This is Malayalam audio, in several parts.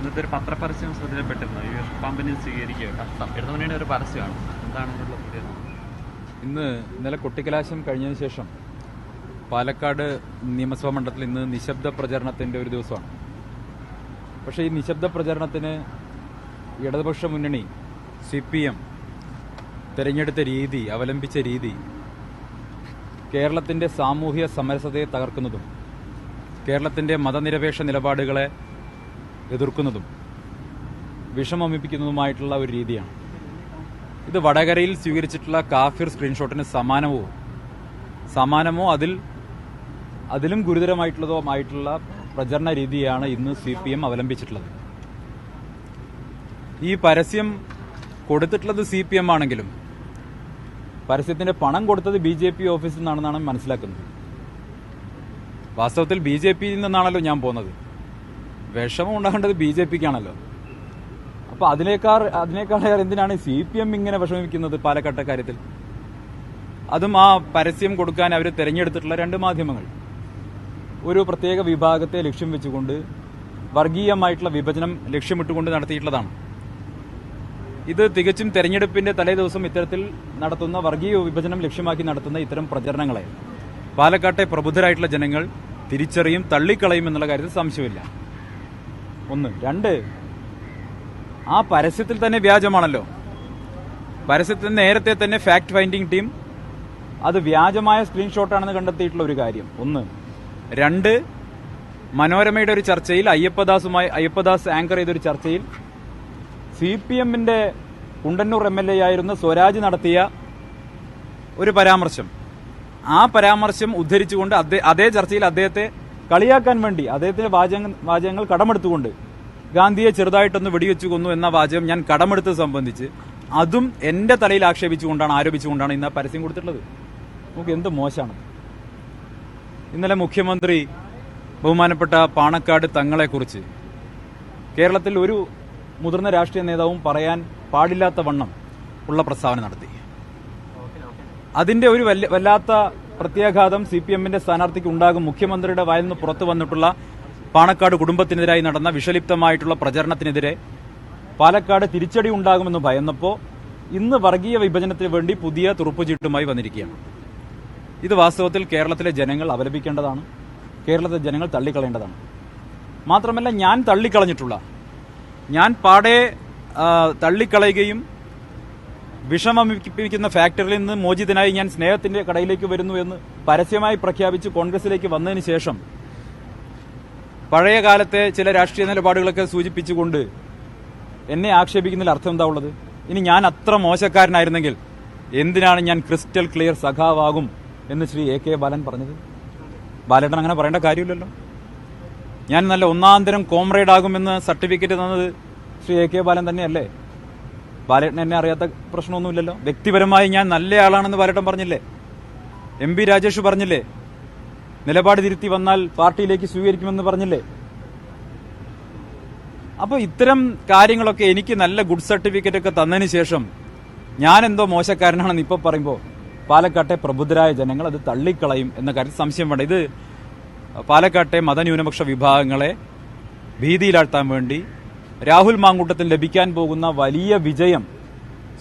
ഇന്നത്തെ ഒരു പത്രപരസ്യം ശ്രദ്ധയിൽപ്പെട്ടിരുന്നു ഈ പമ്പിന് സ്വീകരിക്കുക കഷ്ടം. മണിയുടെ ഒരു പരസ്യമാണ്. എന്താണ് ഇന്ന് ഇന്നലെ കൊട്ടിക്കലാശം കഴിഞ്ഞതിന് ശേഷം പാലക്കാട് നിയമസഭാ മണ്ഡലത്തിൽ ഇന്ന് നിശബ്ദ പ്രചരണത്തിന്റെ ഒരു ദിവസമാണ്. പക്ഷേ ഈ നിശബ്ദ പ്രചരണത്തിന് ഇടതുപക്ഷ മുന്നണി സി പി എം തിരഞ്ഞെടുത്ത രീതി അവലംബിച്ച രീതി കേരളത്തിന്റെ സാമൂഹ്യ സമരസതയെ തകർക്കുന്നതും കേരളത്തിന്റെ മതനിരപേക്ഷ നിലപാടുകളെ എതിർക്കുന്നതും വിഷമമിപ്പിക്കുന്നതുമായിട്ടുള്ള ഒരു രീതിയാണ്. ഇത് വടകരയിൽ സ്വീകരിച്ചിട്ടുള്ള കാഫിർ സ്ക്രീൻഷോട്ടിന് സമാനമോ? സമാനമോ അതിൽ അതിലും ഗുരുതരമായിട്ടുള്ളതോ ആയിട്ടുള്ള പ്രചരണ രീതിയാണ് ഇന്ന് സി പി എം അവലംബിച്ചിട്ടുള്ളത്. ഈ പരസ്യം കൊടുത്തിട്ടുള്ളത് സി പി എം ആണെങ്കിലും പരസ്യത്തിന്റെ പണം കൊടുത്തത് ബി ജെ പി ഓഫീസിൽ നിന്നാണെന്നാണ് മനസ്സിലാക്കുന്നത്. വാസ്തവത്തിൽ ബി ജെ പിയിൽ നിന്നാണല്ലോ ഞാൻ പോകുന്നത്. വിഷമം ഉണ്ടാകേണ്ടത് ബി ജെ പിക്കാണല്ലോ. അപ്പൊ അതിനേക്കാൾ അതിനേക്കാളേറെ എന്തിനാണ് സി പി എം ഇങ്ങനെ വിഷമിക്കുന്നത് പാലക്കാട്ടെ കാര്യത്തിൽ? അതും ആ പരസ്യം കൊടുക്കാൻ അവർ തിരഞ്ഞെടുത്തിട്ടുള്ള രണ്ട് മാധ്യമങ്ങൾ. ഒരു പ്രത്യേക വിഭാഗത്തെ ലക്ഷ്യം വെച്ചുകൊണ്ട് വർഗീയമായിട്ടുള്ള വിഭജനം ലക്ഷ്യമിട്ടുകൊണ്ട് നടത്തിയിട്ടുള്ളതാണ്. ഇത് തികച്ചും തെരഞ്ഞെടുപ്പിന്റെ തലേ ദിവസം ഇത്തരത്തിൽ നടത്തുന്ന വർഗീയ വിഭജനം ലക്ഷ്യമാക്കി നടത്തുന്ന ഇത്തരം പ്രചരണങ്ങളെ. പാലക്കാട്ടെ പ്രബുദ്ധരായിട്ടുള്ള ജനങ്ങൾ തിരിച്ചറിയും തള്ളിക്കളയും എന്നുള്ള കാര്യത്തിൽ സംശയമില്ല. ഒന്ന് രണ്ട്. ആ പരസ്യത്തിൽ തന്നെ വ്യാജമാണല്ലോ. പരസ്യത്തിൽ നേരത്തെ തന്നെ ഫാക്ട് ഫൈൻഡിങ് ടീം അത് വ്യാജമായ സ്ക്രീൻഷോട്ടാണെന്ന് കണ്ടെത്തിയിട്ടുള്ള ഒരു കാര്യം. ഒന്ന് രണ്ട് മനോരമയുടെ ഒരു ചർച്ചയിൽ അയ്യപ്പദാസുമായി അയ്യപ്പദാസ് ആങ്കർ ചെയ്തൊരു ചർച്ചയിൽ സി പി എമ്മിന്റെ കുണ്ടന്നൂർ എം എൽ എ ആയിരുന്ന സ്വരാജ് നടത്തിയ ഒരു പരാമർശം. ആ പരാമർശം ഉദ്ധരിച്ചുകൊണ്ട് അതേ- ചർച്ചയിൽ അദ്ദേഹത്തെ കളിയാക്കാൻ വേണ്ടി അദ്ദേഹത്തിന്റെ വാചക വാചകങ്ങൾ കടമെടുത്തുകൊണ്ട് ഗാന്ധിയെ ചെറുതായിട്ടൊന്ന് വെടിവെച്ചു കൊന്നു എന്ന വാചകം ഞാൻ കടമെടുത്തത് സംബന്ധിച്ച് അതും എന്റെ തലയിൽ ആക്ഷേപിച്ചുകൊണ്ടാണ് ആരോപിച്ചുകൊണ്ടാണ് ഇന്ന് പരസ്യം കൊടുത്തിട്ടുള്ളത്. നമുക്ക് എന്ത് മോശമാണ്. ഇന്നലെ മുഖ്യമന്ത്രി ബഹുമാനപ്പെട്ട പാണക്കാട് തങ്ങളെക്കുറിച്ച് കേരളത്തിൽ ഒരു മുതിർന്ന രാഷ്ട്രീയ നേതാവും പറയാൻ പാടില്ലാത്ത വണ്ണം ഉള്ള പ്രസ്താവന നടത്തി. അതിന്റെ ഒരു വല്ല- വല്ലാത്ത പ്രത്യാഘാതം സി പി എമ്മിന്റെ സ്ഥാനാർത്ഥിക്ക് ഉണ്ടാകും. മുഖ്യമന്ത്രിയുടെ വായിൽ നിന്ന് പുറത്തു വന്നിട്ടുള്ള പാണക്കാട് കുടുംബത്തിനെതിരായി നടന്ന വിഷലിപ്തമായിട്ടുള്ള പ്രചരണത്തിനെതിരെ പാലക്കാട് തിരിച്ചടി ഉണ്ടാകുമെന്ന് ഭയന്നപ്പോൾ ഇന്ന് വർഗീയ വിഭജനത്തിന് വേണ്ടി പുതിയ തുറുപ്പുചീട്ടുമായി വന്നിരിക്കുകയാണ്. ഇത് വാസ്തവത്തിൽ കേരളത്തിലെ ജനങ്ങൾ അവലംബിക്കേണ്ടതാണ് കേരളത്തിലെ ജനങ്ങൾ തള്ളിക്കളയേണ്ടതാണ്. മാത്രമല്ല ഞാൻ തള്ളിക്കളഞ്ഞിട്ടുള്ള ഞാൻ പാടെ തള്ളിക്കളയുകയും വിഷമമിപ്പിക്കുന്ന ഫാക്ടറിയിൽ നിന്ന് മോചിതനായി ഞാൻ സ്നേഹത്തിന്റെ കടയിലേക്ക് വരുന്നു എന്ന് പരസ്യമായി പ്രഖ്യാപിച്ച് കോൺഗ്രസിലേക്ക് വന്നതിന് ശേഷം പഴയ കാലത്തെ ചില രാഷ്ട്രീയ നിലപാടുകളൊക്കെ സൂചിപ്പിച്ചുകൊണ്ട് എന്നെ ആക്ഷേപിക്കുന്നതിൽ അർത്ഥം എന്താ ഉള്ളത്? ഇനി ഞാൻ അത്ര മോശക്കാരനായിരുന്നെങ്കിൽ എന്തിനാണ് ഞാൻ ക്രിസ്റ്റൽ ക്ലിയർ സഖാവാകും എന്ന് ശ്രീ എ കെ ബാലൻ പറഞ്ഞത്? ബാലേട്ടൻ അങ്ങനെ പറയേണ്ട കാര്യമില്ലല്ലോ. ഞാൻ നല്ല ഒന്നാന്തരം കോംറേഡ് ആകുമെന്ന് സർട്ടിഫിക്കറ്റ് തന്നത് ശ്രീ എ കെ ബാലൻ തന്നെയല്ലേ? ബാലേട്ടൻ എന്നെ അറിയാത്ത പ്രശ്നമൊന്നുമില്ലല്ലോ. വ്യക്തിപരമായി ഞാൻ നല്ല ആളാണെന്ന് ബാലേട്ടൻ പറഞ്ഞില്ലേ? എം പി രാജേഷ് പറഞ്ഞില്ലേ? നിലപാട് തിരുത്തി വന്നാൽ പാർട്ടിയിലേക്ക് സ്വീകരിക്കുമെന്ന് പറഞ്ഞില്ലേ? അപ്പോൾ ഇത്തരം കാര്യങ്ങളൊക്കെ എനിക്ക് നല്ല ഗുഡ് സർട്ടിഫിക്കറ്റ് ഒക്കെ തന്നതിന് ശേഷം ഞാൻ എന്തോ മോശക്കാരനാണെന്ന് ഇപ്പൊ പറയുമ്പോൾ പാലക്കാട്ടെ പ്രബുദ്ധരായ ജനങ്ങൾ അത് തള്ളിക്കളയും എന്ന കാര്യത്തിൽ സംശയം വേണ്ട. ഇത് പാലക്കാട്ടെ മതന്യൂനപക്ഷ വിഭാഗങ്ങളെ ഭീതിയിലാഴ്ത്താൻ വേണ്ടി രാഹുൽ മാങ്കൂട്ടത്തിന് ലഭിക്കാൻ പോകുന്ന വലിയ വിജയം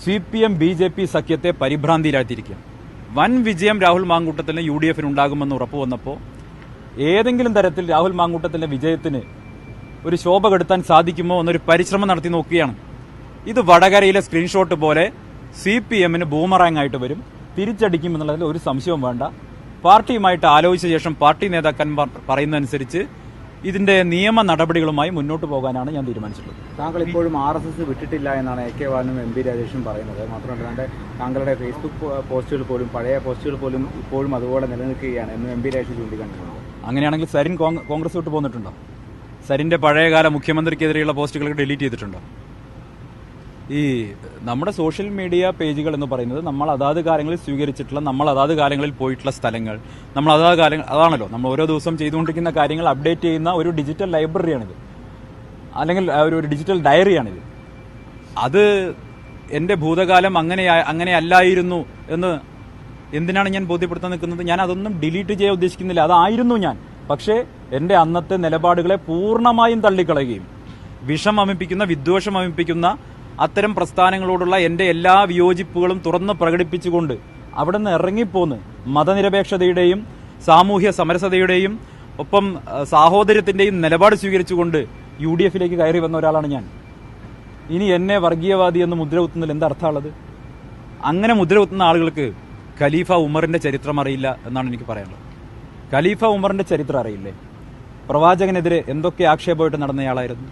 C P M B J P സഖ്യത്തെ പരിഭ്രാന്തിയിലാക്കിയിരിക്കുക വൻ വിജയം രാഹുൽ മാങ്കൂട്ടത്തിന് യു ഡി എഫിന് ഉണ്ടാകുമെന്ന് ഉറപ്പ് വന്നപ്പോൾ ഏതെങ്കിലും തരത്തിൽ രാഹുൽ മാങ്കൂട്ടത്തിന്റെ വിജയത്തിന് ഒരു ശോഭ കെടുത്താൻ സാധിക്കുമോ എന്നൊരു പരിശ്രമം നടത്തി നോക്കുകയാണ്. ഇത് വടകരയിലെ സ്ക്രീൻഷോട്ട് പോലെ സി പി എമ്മിന് ബൂമറാങ് ആയിട്ട് വരും. തിരിച്ചടിക്കും എന്നുള്ളതിൽ ഒരു സംശയവും വേണ്ട. പാർട്ടിയുമായിട്ട് ആലോചിച്ച ശേഷം പാർട്ടി നേതാക്കന്മാർ പറയുന്നതനുസരിച്ച് ഇതിന്റെ നിയമ നടപടികളുമായി മുന്നോട്ട് പോകാനാണ് ഞാൻ തീരുമാനിച്ചിട്ടുള്ളത്. താങ്കൾ ഇപ്പോഴും ആർ എസ് എസ് വിട്ടിട്ടില്ല എന്നാണ് എ കെ ബാലനും എം പി രാജേഷും പറയുന്നത്. മാത്രമല്ല താങ്കളുടെ താങ്കളുടെ ഫേസ്ബുക്ക് പോസ്റ്റുകൾ പോലും പഴയ പോസ്റ്റുകൾ പോലും ഇപ്പോഴും അതുപോലെ നിലനിൽക്കുകയാണ് എന്ന് എം പി രാജേഷ് ചൂണ്ടിക്കാണിക്കുന്നത് അങ്ങനെയാണെങ്കിൽ സരിൻ കോൺഗ്രസ് വിട്ട് പോന്നിട്ടുണ്ടോ? സരിന്റെ പഴയകാല മുഖ്യമന്ത്രിക്കെതിരെയുള്ള പോസ്റ്റുകൾ ഡിലീറ്റ് ചെയ്തിട്ടുണ്ടോ? ഈ നമ്മുടെ സോഷ്യൽ മീഡിയ പേജുകൾ എന്ന് പറയുന്നത് നമ്മൾ അതാത് കാലങ്ങളിൽ സ്വീകരിച്ചിട്ടുള്ള നമ്മൾ അതാത് കാലങ്ങളിൽ പോയിട്ടുള്ള സ്ഥലങ്ങൾ നമ്മൾ അതാത് കാലങ്ങൾ അതാണല്ലോ നമ്മൾ ഓരോ ദിവസം ചെയ്തുകൊണ്ടിരിക്കുന്ന കാര്യങ്ങൾ അപ്ഡേറ്റ് ചെയ്യുന്ന ഒരു ഡിജിറ്റൽ ലൈബ്രറിയാണിത്. അല്ലെങ്കിൽ ഒരു ഒരു ഡിജിറ്റൽ ഡയറിയാണിത്. അത് എന്റെ ഭൂതകാലം അങ്ങനെ അങ്ങനെ അല്ലായിരുന്നു എന്ന് എന്തിനാണ് ഞാൻ ബോധ്യപ്പെടുത്താൻ നിൽക്കുന്നത്? ഞാൻ അതൊന്നും ഡിലീറ്റ് ചെയ്യാൻ ഉദ്ദേശിക്കുന്നില്ല. അതായിരുന്നു ഞാൻ. പക്ഷേ എന്റെ അന്നത്തെ നിലപാടുകളെ പൂർണമായും തള്ളിക്കളയുകയും വിഷം അമിപ്പിക്കുന്ന വിദ്വേഷം വമിപ്പിക്കുന്ന അത്തരം പ്രസ്ഥാനങ്ങളോടുള്ള എന്റെ എല്ലാ വിയോജിപ്പുകളും തുറന്ന് പ്രകടിപ്പിച്ചുകൊണ്ട് അവിടെ നിന്ന് ഇറങ്ങിപ്പോന്ന് മതനിരപേക്ഷതയുടെയും സാമൂഹ്യ സമരസതയുടെയും ഒപ്പം സാഹോദര്യത്തിന്റെയും നിലപാട് സ്വീകരിച്ചുകൊണ്ട് യു ഡി എഫിലേക്ക് കയറി വന്ന ഒരാളാണ് ഞാൻ. ഇനി എന്നെ വർഗീയവാദി എന്ന് മുദ്ര കുത്തുന്നതിൽ എന്താ അർത്ഥമുള്ളത്? അങ്ങനെ മുദ്ര കുത്തുന്ന ആളുകൾക്ക് ഖലീഫ ഉമറിന്റെ ചരിത്രം അറിയില്ല എന്നാണ് എനിക്ക് പറയാനുള്ളത്. ഖലീഫ ഉമറിന്റെ ചരിത്രം അറിയില്ലേ? പ്രവാചകനെതിരെ എന്തൊക്കെ ആക്ഷേപമായിട്ട് നടന്നയാളായിരുന്നു?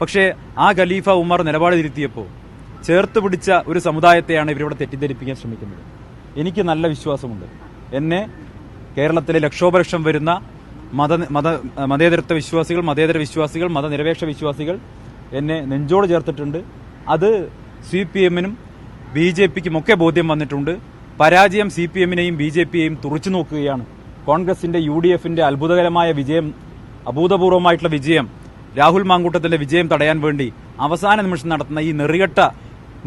പക്ഷേ ആ ഖലീഫ ഉമർ നിലപാട് തിരുത്തിയപ്പോൾ ചേർത്ത് പിടിച്ച ഒരു സമുദായത്തെയാണ് ഇവരിവിടെ തെറ്റിദ്ധരിപ്പിക്കാൻ ശ്രമിക്കുന്നത്. എനിക്ക് നല്ല വിശ്വാസമുണ്ട്. എന്നെ കേരളത്തിലെ ലക്ഷോപലക്ഷം വരുന്ന മത മത മതേതരത്വ വിശ്വാസികൾ മതേതര വിശ്വാസികൾ മതനിരപേക്ഷ വിശ്വാസികൾ എന്നെ നെഞ്ചോട് ചേർത്തിട്ടുണ്ട്. അത് സി പി എമ്മിനും ബി ജെ പിക്കും ഒക്കെ ബോധ്യം വന്നിട്ടുണ്ട്. പരാജയം സി പി എമ്മിനെയും ബി ജെ പിയെയും തുറച്ചു നോക്കുകയാണ്. കോൺഗ്രസിന്റെ യു ഡി എഫിന്റെ അത്ഭുതകരമായ വിജയം അഭൂതപൂർവമായിട്ടുള്ള വിജയം രാഹുൽ മാങ്കൂട്ടത്തിന്റെ വിജയം തടയാൻ വേണ്ടി അവസാന നിമിഷം നടത്തുന്ന ഈ നെറികെട്ട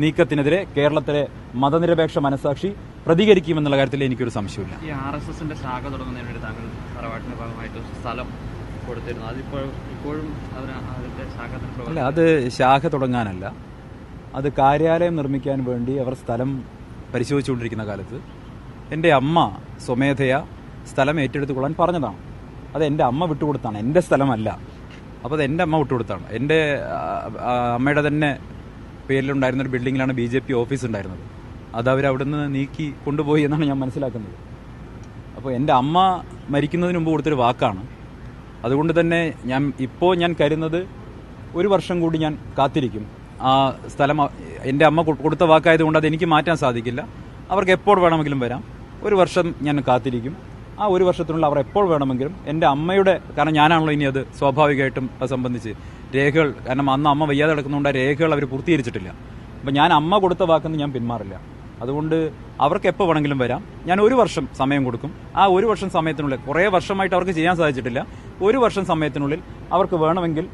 നീക്കത്തിനെതിരെ കേരളത്തിലെ മതനിരപേക്ഷ മനസാക്ഷി പ്രതികരിക്കുമെന്നുള്ള കാര്യത്തിൽ എനിക്കൊരു സംശയമില്ല ഈ ആർ എസ് എസിന്റെ ശാഖ തുടങ്ങുന്നതിന് വേണ്ടി താങ്കൾ തറവാട്ടിന്റെ ഭാഗമായിട്ട് സ്ഥലം കൊടുത്തിരുന്നു. അതിപ്പോൾ ഇപ്പോഴും അതിന്റെ പ്രവർത്തനം അല്ല അത് ശാഖ തുടങ്ങാനല്ല. അത് കാര്യാലയം നിർമ്മിക്കാൻ വേണ്ടി അവർ സ്ഥലം പരിശോധിച്ചുകൊണ്ടിരിക്കുന്ന കാലത്ത് എന്റെ അമ്മ സ്വമേധയാ സ്ഥലം ഏറ്റെടുത്തുകൊള്ളാൻ പറഞ്ഞതാണ്. അത് എന്റെ അമ്മ വിട്ടുകൊടുത്താണ്. എന്റെ സ്ഥലമല്ല. അപ്പോൾ അത് എന്റെ അമ്മ വിട്ടുകൊടുത്താണ്. എന്റെ അമ്മയുടെ തന്നെ പേരിലുണ്ടായിരുന്ന ഒരു ബിൽഡിങ്ങിലാണ് ബി ജെ പി ഓഫീസ് ഉണ്ടായിരുന്നത്. അത് അവർ നിന്ന് നീക്കി കൊണ്ടുപോയി എന്നാണ് ഞാൻ മനസ്സിലാക്കുന്നത്. അപ്പോൾ എന്റെ അമ്മ മരിക്കുന്നതിന് മുമ്പ് കൊടുത്തൊരു വാക്കാണ്. അതുകൊണ്ട് തന്നെ ഞാൻ ഇപ്പോൾ ഞാൻ കരുതുന്നത് ഒരു വർഷം കൂടി ഞാൻ കാത്തിരിക്കും. ആ സ്ഥലം എന്റെ അമ്മ കൊടുത്ത വാക്കായതുകൊണ്ട് അത് എനിക്ക് മാറ്റാൻ സാധിക്കില്ല. അവർക്ക് എപ്പോൾ വേണമെങ്കിലും വരാം. ഒരു വർഷം ഞാൻ കാത്തിരിക്കും. ആ ഒരു വർഷത്തിനുള്ള അവർ എപ്പോൾ വേണമെങ്കിലും എന്റെ അമ്മയുടെ കാരണം ഞാനാണല്ലോ ഇനി അത് സ്വാഭാവികമായിട്ടും അത് സംബന്ധിച്ച് രേഖകൾ കാരണം അന്ന് അമ്മ വയ്യാതെ കിടക്കുന്നതുകൊണ്ട് ആ രേഖകൾ അവർ പൂർത്തീകരിച്ചിട്ടില്ല. അപ്പം ഞാൻ അമ്മ കൊടുത്ത വാക്കെന്ന് ഞാൻ പിന്മാറില്ല. അതുകൊണ്ട് അവർക്ക് എപ്പോൾ വേണമെങ്കിലും വരാം. ഞാൻ ഒരു വർഷം സമയം കൊടുക്കും. ആ ഒരു വർഷം സമയത്തിനുള്ളിൽ കുറേ വർഷമായിട്ട് അവർക്ക് ചെയ്യാൻ സാധിച്ചിട്ടില്ല. ഒരു വർഷം സമയത്തിനുള്ളിൽ അവർക്ക് വേണമെങ്കിൽ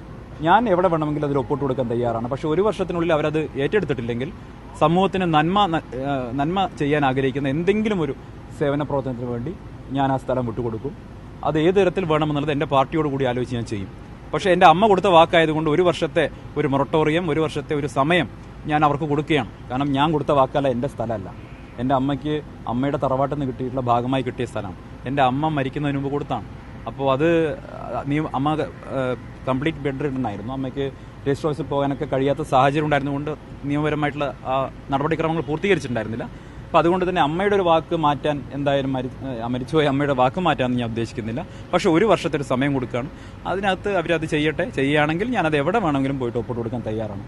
ഞാൻ എവിടെ വേണമെങ്കിൽ അതിൽ ഒപ്പിട്ട് കൊടുക്കാൻ തയ്യാറാണ്. പക്ഷേ ഒരു വർഷത്തിനുള്ളിൽ അവരത് ഏറ്റെടുത്തിട്ടില്ലെങ്കിൽ സമൂഹത്തിന് നന്മ നന്മ ചെയ്യാൻ ആഗ്രഹിക്കുന്ന എന്തെങ്കിലും ഒരു സേവന പ്രവർത്തനത്തിന് വേണ്ടി ഞാൻ ആ സ്ഥലം വിട്ടുകൊടുക്കും. അത് ഏത് തരത്തിൽ വേണമെന്നുള്ളത് എന്റെ പാർട്ടിയോട് കൂടി ആലോചിച്ച് ഞാൻ ചെയ്യും. പക്ഷേ എന്റെ അമ്മ കൊടുത്ത വാക്കായതുകൊണ്ട് ഒരു വർഷത്തെ ഒരു മൊറട്ടോറിയം ഒരു വർഷത്തെ ഒരു സമയം ഞാൻ അവർക്ക് കൊടുക്കുകയാണ്. കാരണം ഞാൻ കൊടുത്ത വാക്കല്ല എന്റെ സ്ഥലമല്ല. എന്റെ അമ്മയ്ക്ക് അമ്മയുടെ തറവാട്ടിൽ നിന്ന് കിട്ടിയിട്ടുള്ള ഭാഗമായി കിട്ടിയ സ്ഥലമാണ്. എന്റെ അമ്മ മരിക്കുന്നതിന് മുമ്പ് കൊടുത്താണ്. അപ്പോൾ അത് നീ അമ്മ കംപ്ലീറ്റ് ബെഡ് റിട്ടൺ അമ്മയ്ക്ക് രജിസ്റ്റർ ഓഫീസിൽ പോകാനൊക്കെ കഴിയാത്ത സാഹചര്യം ഉണ്ടായിരുന്നുകൊണ്ട് നിയമപരമായിട്ടുള്ള ആ നടപടിക്രമങ്ങൾ പൂർത്തീകരിച്ചിട്ടുണ്ടായിരുന്നില്ല. അപ്പോൾ അതുകൊണ്ട് തന്നെ അമ്മയുടെ ഒരു വാക്ക് മാറ്റാൻ എന്തായാലും മരി മരിച്ചുപോയ അമ്മയുടെ വാക്ക് മാറ്റാൻ ഞാൻ ഉദ്ദേശിക്കുന്നില്ല. പക്ഷേ ഒരു വർഷത്തെ ഒരു സമയം കൊടുക്കുകയാണ്. അതിനകത്ത് അവരത് ചെയ്യട്ടെ ചെയ്യുകയാണെങ്കിൽ ഞാനത് എവിടെ വേണമെങ്കിലും പോയിട്ട് ഒപ്പിട്ട് കൊടുക്കാൻ തയ്യാറാണ്.